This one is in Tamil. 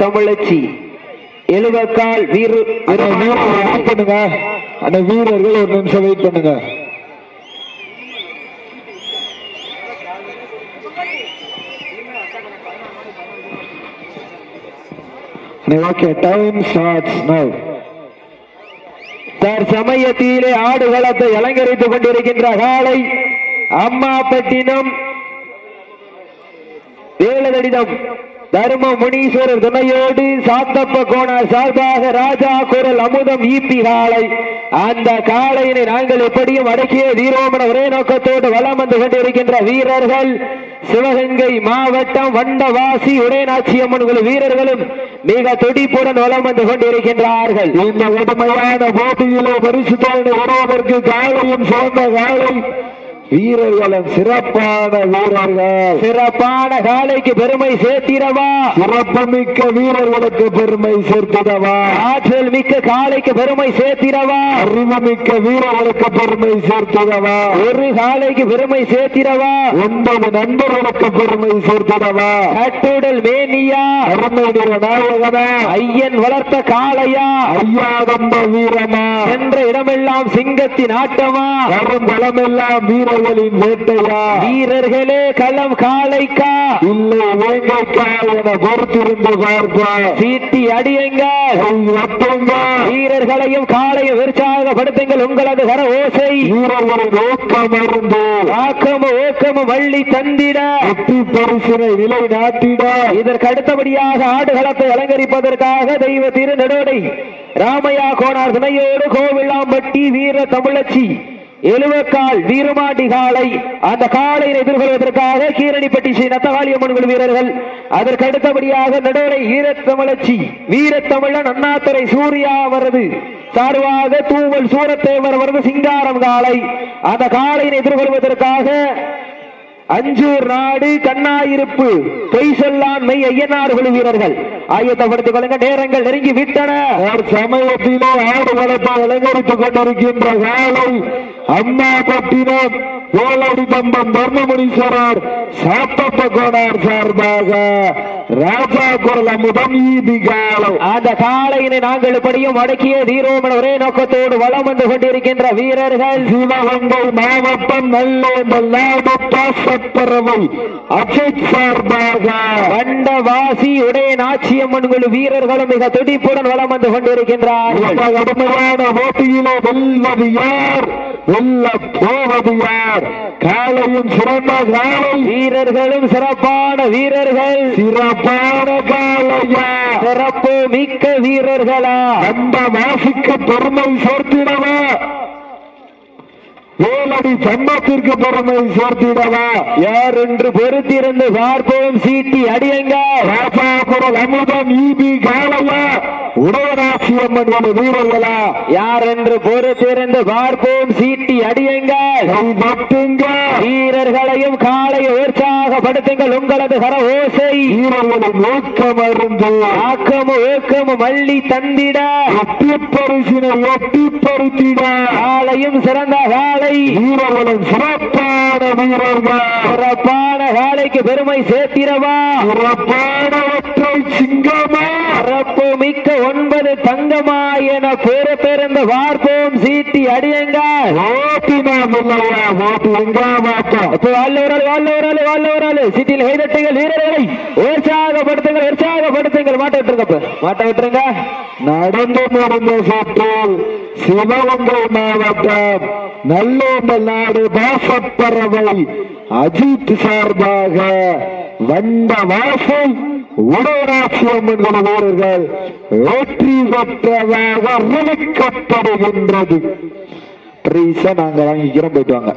தமிழச்சி. எழுவக்கால் வீரு பண்ணுங்க. அண்ணா வீரர்கள் ஒரு நிமிஷம் வெயிட் பண்ணுங்க. ஓகே டைம் ஸ்டார்ட்ஸ் நவ் தற்சமயத்திலே ஆடுகளத்தை அலங்கரித்துக் கொண்டிருக்கின்ற காலை அம்மாப்பட்டினம். வேலதடிதம் தர்ம முனீஸ்வரர் துணையோடு சாத்தப்ப கோணார் சார்பாக ராஜா குரல் அமுதம் ஈப்பி காளை அந்த காலையினை நாங்கள் எப்படியும் அடக்கிய வீரோமன ஒரே நோக்கத்தோடு வலம் வந்து கொண்டிருக்கின்ற வீரர்கள் சிவகங்கை மாவட்டம் வண்டவாசி உடையநாச்சி அம்மன் வீரர்களும் மிக துடிப்புடன் வளம் வந்து கொண்டிருக்கின்றார்கள். இந்த உடமையான போட்டியிலே பரிசு தோல்வி வருவதற்கு காலையும் சிறந்த காலை வீரர்களும் சிறப்பான வீரர்கள். சிறப்பான காளைக்கு பெருமை சேர்த்திடவா? சிறப்புமிக்க வீரர்களுக்கு பெருமை சேர்த்திடவா? ஆற்றல் மிக்க காளைக்கு பெருமை சேர்த்திடவா? அறிவுமிக்க வீரர்களுக்கு பெருமை சேர்த்திடவா? ஒரு காளைக்கு பெருமை சேர்த்திடவா? ஒன்பது நண்பர்களுக்கு பெருமை சேர்த்திடவா? கட்டுடல் மேனியா? அருமையுடைய நாயகனா. ஐயன் வளர்த்த காளையா? ஐயாதம்ப வீரமா? சென்ற இடமெல்லாம் சிங்கத்தின் ஆட்டமா? வரும் பலமெல்லாம் வீரர்களின் வேட்டையா? வீரர்களே களம் காளைக்கா இல்லை வேங்கைக்கா என பொறுத்திருந்து பார்ப்பா. சீட்டி அடியுங்க. எப்பங்க வீரர்களையும் காளையும் உற்சாகப்படுத்துங்கள் உங்களது கர ஓசை. வீரர்களின் ஊக்கம் இருந்து ஆக்கமும் ஊக்கமும் வள்ளி தந்திட. பரிசினை நிலை நாட்டிட. இதற்கு அடுத்தபடியாக ஆடுகளத்தை அலங்கரிப்பதற்காக தெய்வ திரு நெடோடை ராமையா கோனார் துணையோடு கோவிலாம்பட்டி வீர தமிழச்சி. எழுவக்கால் வீரமாண்டி காலை. அந்த காளையை எதிர்கொள்வதற்காக கீரணிப்பட்டி ஸ்ரீ நத்தகாளியம்மன் குழு வீரர்கள் அதற்கு அடுத்தபடியாக நடுவரை வீரத்தமிழச்சி வீரத்தமிழன் அண்ணாத்துறை சூர்யா அவரது சார்பாக தூவல் சூரத்தேவர் அவரது சிங்காரம் காலை. அந்த காளையை எதிர்கொள்வதற்காக அஞ்சூர் நாடு கண்ணாயிருப்பு பொய் மெய் ஐயனார் குழு வீரர்கள். ஆயத்தப்படுத்திக் கொள்ளுங்க நேரங்கள் நெருங்கி விட்டன. ஒரு சமயத்திலே ஆடு வளர்ப்பை அலங்கரித்துக் கொண்டிருக்கின்ற காலை அம்மா பட்டினம் கோலடி தம்பம் தர்மமுனீஸ்வரர் சாத்தப்ப கோனார் சார்பாக ராஜா குரல் அமுதம் ஈதி காலை அந்த காளையினை நாங்கள் இப்படியும் அடக்கிய தீரோமன ஒரே நோக்கத்தோடு வலம் வந்து கொண்டிருக்கின்ற வீரர்கள். சிவகங்கை மாவட்டம் நல்லேந்தல் நாடு பாசப்பறவை அஜித் சார்பாக. வண்டவாசி உடைய நாச்சியம்மன் குழு வீரர்களும் மிக துடிப்புடன் வலம் வந்து கொண்டிருக்கின்றார்கள். இந்த கடுமையான போட்டியிலே வெல்வது யார்? போவது யார் காலையும் சிறந்த காலை வீரர்களும் சிறப்பான வீரர்கள். சிறப்பான காலையா. சிறப்பு மிக்க வீரர்களா. அந்த வாசிக்க பெருமை சேர்த்திடவா. வேலடி சம்பத்திற்கு பெருமை சேர்த்திடவா. யார் என்று பொறுத்திருந்து பார்ப்போம் சீட்டி அடியுங்க அமுதம் ஈபி காலையா உடையராட்சியம்மன் என வீரர்களா? யார் என்று பொறுத்திருந்து பார்ப்போம் சீட்டி அடியுங்க கை மட்டுங்க வீரர்களையும் காலையை உற்சாகப்படுத்துங்கள் உங்களது கர ஓசை. வீரர்களின் ஊக்கம் அருந்து. ஆக்கமும் ஊக்கமும் மல்லி தந்திட. எட்டி பரிசினை எட்டி பருத்திட காலையும் சிறந்த காலை வீரர்களின் சிறப்பான வீரர்கள். சிறப்பான காலைக்கு பெருமை சேர்த்திடவா. சிறப்பான ஒற்றை சிங்கமா. சிறப்பு மிக்க தங்கமா என பொறுத்திருந்து பார்ப்போம் சீட்டி அடியுங்க வல்லவரால் வல்லவரால் வல்லவரால் சிட்டியில் கைதட்டுங்கள் வீரர்களை. உற்சாகப்படுத்துங்கள் உற்சாகப்படுத்துங்கள். மாட்ட விட்டுருங்க மாட்ட விட்டுருங்க. நடந்து முடிந்த சுற்றில் சிவகங்கை மாவட்டம் நல்லோம்பல் நாடு பாசப்பறவை அஜித் சார்பாக வந்த வாசல் உடராட்சியம்மன் வீரர்கள் வெற்றி பெற்றதாக அறிவிக்கப்படுகின்றது ப்ரைஸை நாங்கள் வாங்கிக்கிறோம் போயிட்டு வாங்க.